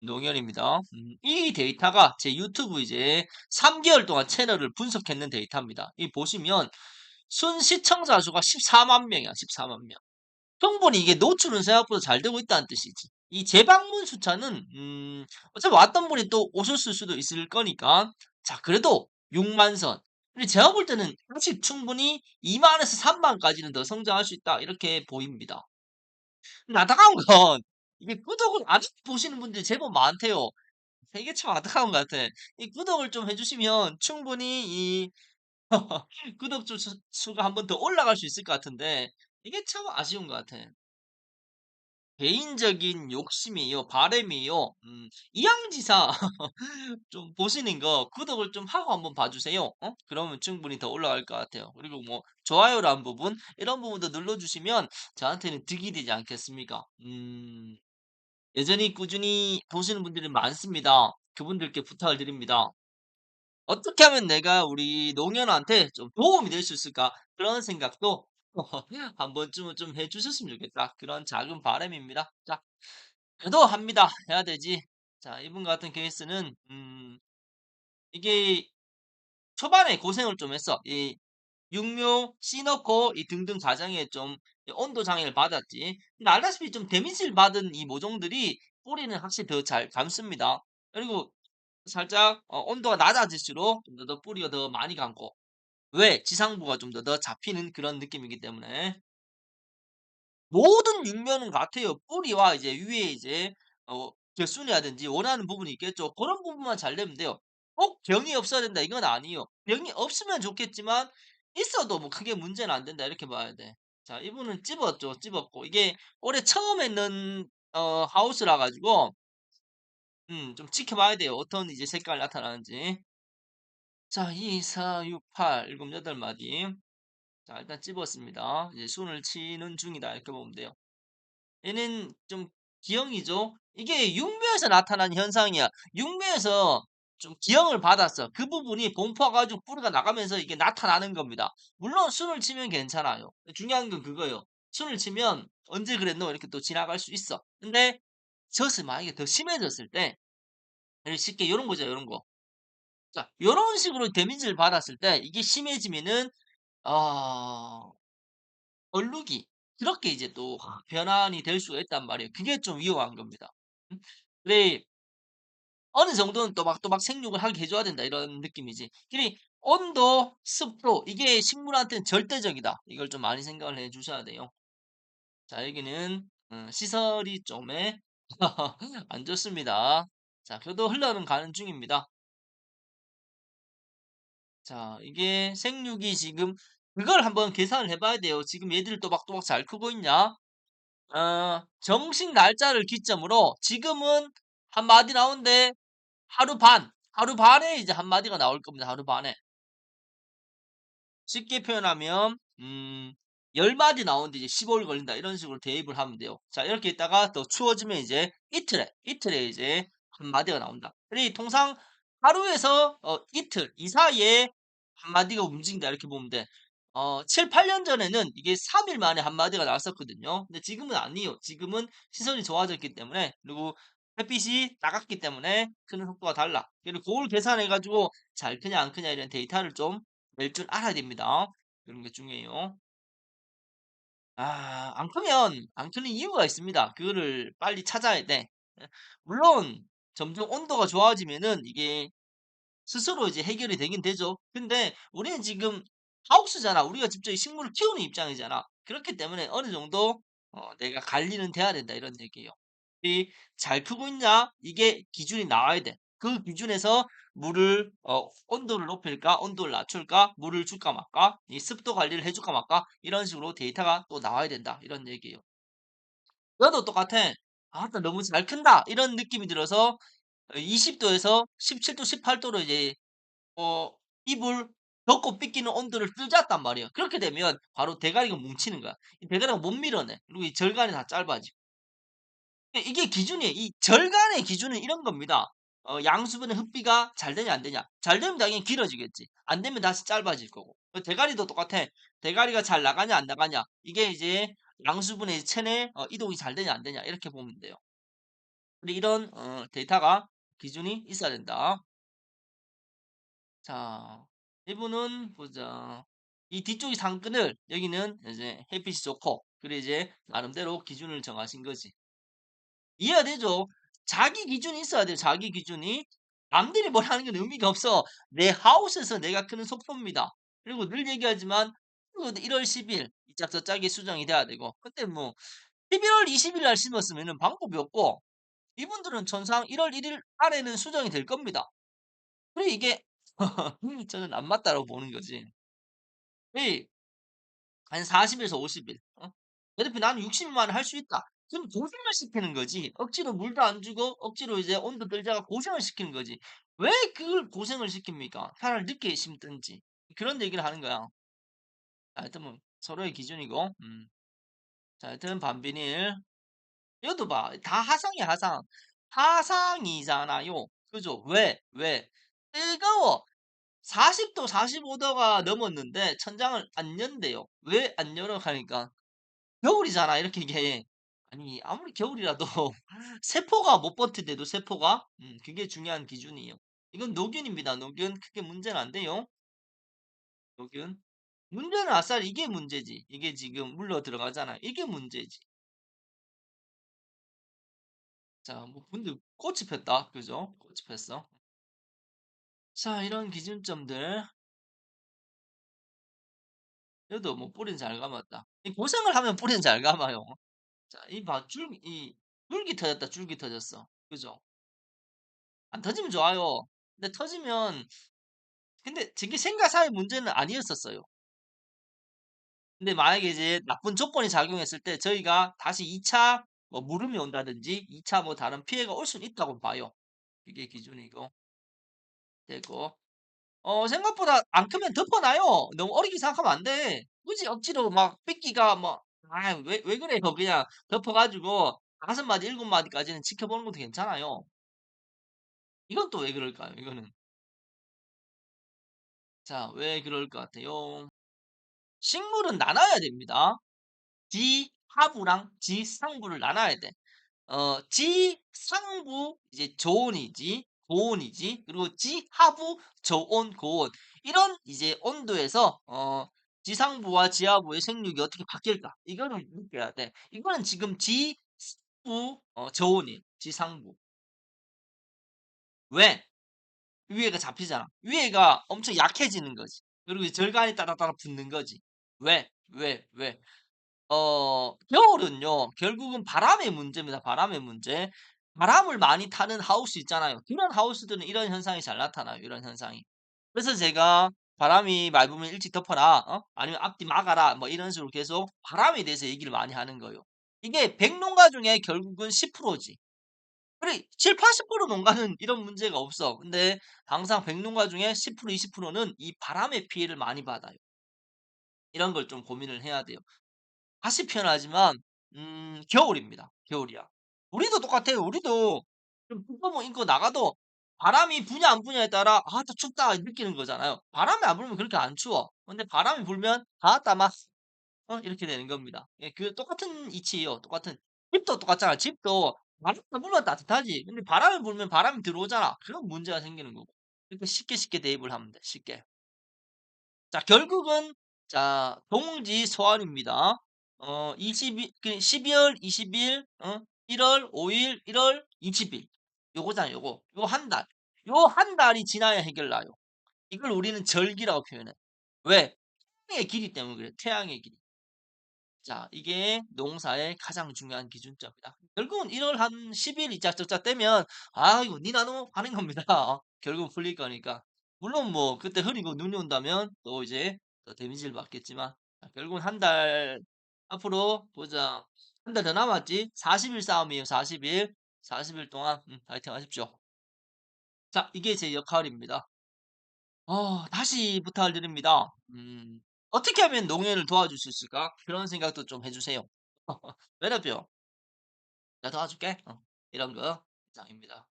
농현입니다. 음, 이 데이터가 제 유튜브 이제 3개월 동안 채널을 분석했는 데이터입니다. 이 보시면 순 시청자 수가 14만 명이야, 14만 명. 충분히 이게 노출은 생각보다 잘 되고 있다는 뜻이지. 이 재방문 숫자는 음, 어차피 왔던 분이 또 오셨을 수도 있을 거니까 자 그래도 6만 선. 근데 제가 볼 때는 아직 충분히 2만에서 3만까지는 더 성장할 수 있다 이렇게 보입니다. 안타까운 건 이게 구독을 아직 보시는 분들이 제법 많대요. 이게 참 안타까운 것 같아. 이 구독을 좀 해주시면 충분히 이 구독 수, 수가 한 번 더 올라갈 수 있을 것 같은데 이게 참 아쉬운 것 같아. 개인적인 욕심이요, 바람이요. 음, 이양지사 좀 보시는 거 구독을 좀 하고 한번 봐주세요. 어? 그러면 충분히 더 올라갈 것 같아요. 그리고 뭐 좋아요라는 부분 이런 부분도 눌러주시면 저한테는 득이 되지 않겠습니까? 음, 여전히 꾸준히 보시는 분들이 많습니다. 그분들께 부탁을 드립니다. 어떻게 하면 내가 우리 농연한테 좀 도움이 될 수 있을까? 그런 생각도 한 번쯤은 좀 해 주셨으면 좋겠다. 그런 작은 바람입니다. 자, 그래도 합니다. 해야 되지. 자, 이분 같은 케이스는 음 이게 초반에 고생을 좀 했어. 이 육묘, 씨 넣고 이 등등 과정에 좀 온도 장애를 받았지. 근데 알다시피 좀 데미지를 받은 이 모종들이 뿌리는 확실히 더 잘 감습니다. 그리고 살짝 어 온도가 낮아질수록 좀더더 뿌리가 더 많이 감고 왜? 지상부가 좀 더 더 잡히는 그런 느낌이기 때문에. 모든 육면은 같아요. 뿌리와 이제 위에 이제 어 개순이라든지 원하는 부분이 있겠죠. 그런 부분만 잘 되면 돼요. 꼭 병이 없어야 된다 이건 아니에요. 병이 없으면 좋겠지만 있어도 뭐 크게 문제는 안 된다 이렇게 봐야 돼. 자 이분은 찝었죠. 찝었고 이게 올해 처음에 넣은 어 하우스라 가지고 음 좀 지켜봐야 돼요. 어떤 이제 색깔 나타나는지. 자 2, 4, 6, 8, 7, 8 마디. 자 일단 찝었습니다. 이제 순을 치는 중이다 이렇게 보면 돼요. 얘는 좀 기형이죠. 이게 육묘에서 나타난 현상이야. 육묘에서 좀 기형을 받았어. 그 부분이 본포와 가지고 뿌리가 나가면서 이게 나타나는 겁니다. 물론 순을 치면 괜찮아요. 중요한 건 그거예요. 순을 치면 언제 그랬노? 이렇게 또 지나갈 수 있어. 근데 젖이 만약에 더 심해졌을 때 쉽게 요런 거죠, 요런 거. 자, 요런 식으로 데미지를 받았을 때 이게 심해지면은 어 얼룩이 그렇게 이제 또 변환이 될 수가 있단 말이에요. 그게 좀 위험한 겁니다. 음. 근데 어느 정도는 또박또박 생육을 하게 해 줘야 된다 이런 느낌이지. 근데 온도, 습도 이게 식물한테는 절대적이다. 이걸 좀 많이 생각을 해 주셔야 돼요. 자 여기는 음 시설이 좀예 안 좋습니다. 자 그래도 흘러는 가는 중입니다. 자 이게 생육이 지금 그걸 한번 계산을 해 봐야 돼요. 지금 얘들이 또박또박 잘 크고 있냐? 어 정식 날짜를 기점으로 지금은 한 마디 나오는데 하루 반, 하루 반에 이제 한 마디가 나올 겁니다. 하루 반에. 쉽게 표현하면 음 10마디 나오는데 이제 15일 걸린다. 이런 식으로 대입을 하면 돼요. 자, 이렇게 있다가 더 추워지면 이제 이틀에, 이틀에 이제 한 마디가 나온다. 그리고 통상 하루에서 어 이틀 이 사이에 한 마디가 움직인다. 이렇게 보면 돼. 어 7-8년 전에는 이게 3일 만에 한 마디가 나왔었거든요. 근데 지금은 아니에요. 지금은 시선이 좋아졌기 때문에 그리고 햇빛이 나갔기 때문에 크는 속도가 달라. 그리고 그걸 계산해 가지고 잘 크냐 안 크냐 이런 데이터를 좀 낼 줄 알아야 됩니다. 그런 게 중요해요. 아 안 크면 안 크는 이유가 있습니다. 그거를 빨리 찾아야 돼. 예. 물론 점점 온도가 좋아지면은 이게 스스로 이제 해결이 되긴 되죠. 근데 우리는 지금 하우스잖아. 우리가 직접 이 식물을 키우는 입장이잖아. 그렇기 때문에 어느 정도 어 내가 관리는 돼야 된다 이런 얘기예요. 이잘 크고 있냐 이게 기준이 나와야 돼. 그 기준에서 물을 어 온도를 높일까 온도를 낮출까 물을 줄까 말까 이 습도 관리를 해 줄까 말까 이런 식으로 데이터가 또 나와야 된다 이런 얘기예요. 너도 똑같아. '아따 너무 잘 큰다.' 이런 느낌이 들어서 어20 도에서 17도 18 도로 이제 어 이불 덮고 삐끼는 온도를 뜨잡단 말이에요. 그렇게 되면 바로 대가리가 뭉치는 거야. 이 대가리가 못 밀어내. 그리고 이 절간이 다 짧아지고. 이 이게 기준이에요. 이 절간의 기준은 이런 겁니다. 어 양수분의 흡비가 잘 되냐 안 되냐. 잘 되면 당연히 길어지겠지. 안 되면 다시 짧아질 거고. 그 대가리도 똑같아. 대가리가 잘 나가냐 안 나가냐. 이게 이제 양수분의 체내 어 이동이 잘 되냐 안 되냐 이렇게 보면 돼요. 이런 어 데이터가 기준이 있어야 된다. 자 이분은 보자. 이 뒤쪽이 상근을 여기는 이제 햇빛이 좋고 그래 이제 나름대로 기준을 정하신 거지. 이해가 되죠? 자기 기준이 있어야 돼요. 자기 기준이. 남들이 뭘 하는 건 의미가 없어. 내 하우스에서 내가 크는 속도입니다. 그리고 늘 얘기하지만 1월 10일 이 짝저 짝이 수정이 돼야 되고 근데 뭐 11월 20일 날 심었으면은 방법이 없고 이분들은 천상 1월 1일 안에는 수정이 될 겁니다. 그래 이게 저는 안 맞다고 보는 거지. 이한 40에서 50일. 어? 어차피 나는 60일만에 할수 있다. 그럼 고생을 시키는 거지. 억지로 물도 안 주고 억지로 이제 온도 떨다가 고생을 시키는 거지. 왜 그걸 고생을 시킵니까? 차라리 늦게 심든지. 그런 얘기를 하는 거야. 자, 하여튼 뭐 서로의 기준이고. 음. 자, 하여튼 반비닐. 이것도 봐. 다 하상이야, 하상. 하상이잖아요. 그죠? 왜? 왜? 뜨거워. 40도, 45도가 넘었는데 천장을 안 연대요. 왜 안 열어? 하니까 겨울이잖아. 이렇게 얘기해. 아니, 아무리 겨울이라도 세포가 못 버티대도 세포가 음, 그게 중요한 기준이에요. 이건 노균입니다. 노균 크게 문제는 안 돼요. 노균. 문제는 아싸리 이게 문제지. 이게 지금 물러 들어가잖아. 이게 문제지. 자, 뭐 근데 꽃이 폈다. 그죠? 꽃이 폈어. 자, 이런 기준점들. 그래도 뭐 뿌리는 잘 감았다. 이 고생을 하면 뿌리는 잘 감아요. 자, 이 봐, 줄, 이 줄기 터졌다. 줄기 터졌어. 그죠? 안 터지면 좋아요. 근데 터지면 근데 저게 생가사의 문제는 아니었었어요. 근데 만약에 이제 나쁜 조건이 작용했을 때 저희가 다시 2차 뭐 물음이 온다든지 2차 뭐 다른 피해가 올 수는 있다고 봐요. 이게 기준이고 되고 어 생각보다 안 크면 덮어놔요. 너무 어리게 생각하면 안 돼. 굳이 억지로 막 삐끼가 뭐 아 왜 왜 그래요. 그냥 덮어 가지고 5 마디 7 마디까지는 지켜보는 것도 괜찮아요. 이건 또 왜 그럴까요? 이거는. 자, 왜 그럴 것 같아요? 식물은 나눠야 됩니다. 지하부랑 지상부를 나눠야 돼. 어, 지상부 이제 저온이지, 고온이지, 그리고 지하부 저온, 고온. 이런 이제 온도에서 어, 지상부와 지하부의 생육이 어떻게 바뀔까? 이거를 느껴야 돼. 이거는 지금 지부 어, 저온이에요. 지상부. 왜? 위에가 잡히잖아. 위에가 엄청 약해지는 거지. 그리고 절간이 따닥따닥 붙는 거지. 왜? 왜? 왜? 어, 겨울은요, 결국은 바람의 문제입니다. 바람의 문제. 바람을 많이 타는 하우스 있잖아요. 그런 하우스들은 이런 현상이 잘 나타나요. 이런 현상이. 그래서 제가 바람이 맑으면 일찍 덮어라. 어? 아니면 앞뒤 막아라. 뭐 이런 식으로 계속 바람에 대해서 얘기를 많이 하는 거예요. 이게 100농가 중에 결국은 10%지. 그래, 7, 80% 농가는 이런 문제가 없어. 근데 항상 100농가 중에 10%, 20%는 이 바람의 피해를 많이 받아요. 이런 걸 좀 고민을 해야 돼요. 다시 표현하지만 음 겨울입니다. 겨울이야. 우리도 똑같아요. 우리도 좀 뚜껑 입고 나가도 바람이 부냐 안 부냐에 따라 '아 또 춥다.' 느끼는 거잖아요. 바람이 안 불면 그렇게 안 추워. 근데 바람이 불면 '아따 막' 어 이렇게 되는 겁니다. 예 그 똑같은 이치예요. 똑같은 집도 똑같잖아. 집도 바람 안 불면 따뜻하지. 근데 바람이 불면 바람이 들어오잖아. 그런 문제가 생기는 거고. 그러니까 쉽게 쉽게 대입을 하면 돼. 쉽게. 자 결국은 자 동지 소환입니다. 어 22, 그 12월 20일, 어 1월 5일, 1월 20일. 요거잖아요, 요거. 요 한 달. 요 한 달이 지나야 해결나요. 이걸 우리는 절기라고 표현해. 왜? 태양의 길이 때문에 그래. 태양의 길이. 자, 이게 농사의 가장 중요한 기준점이다. 결국은 1월 한 10일 이짝저짝 떼면 아, 이거 니나노 하는 겁니다. 어, 결국 풀릴 거니까. 물론 뭐 그때 흐리고 눈이 온다면 또 이제 또 데미지를 받겠지만 자, 결국은 한 달 앞으로 보자. 한 달 더 남았지. 40일 싸움이에요. 40일. 40일 동안 음, 파이팅 하십시오. 자, 이게 제 역할입니다. 어, 다시 부탁을 드립니다. 음, 어떻게 하면 농해를 도와줄 수 있을까? 그런 생각도 좀 해주세요. 왜냐면 내가 도와줄게. 어, 이런 거. 장입니다.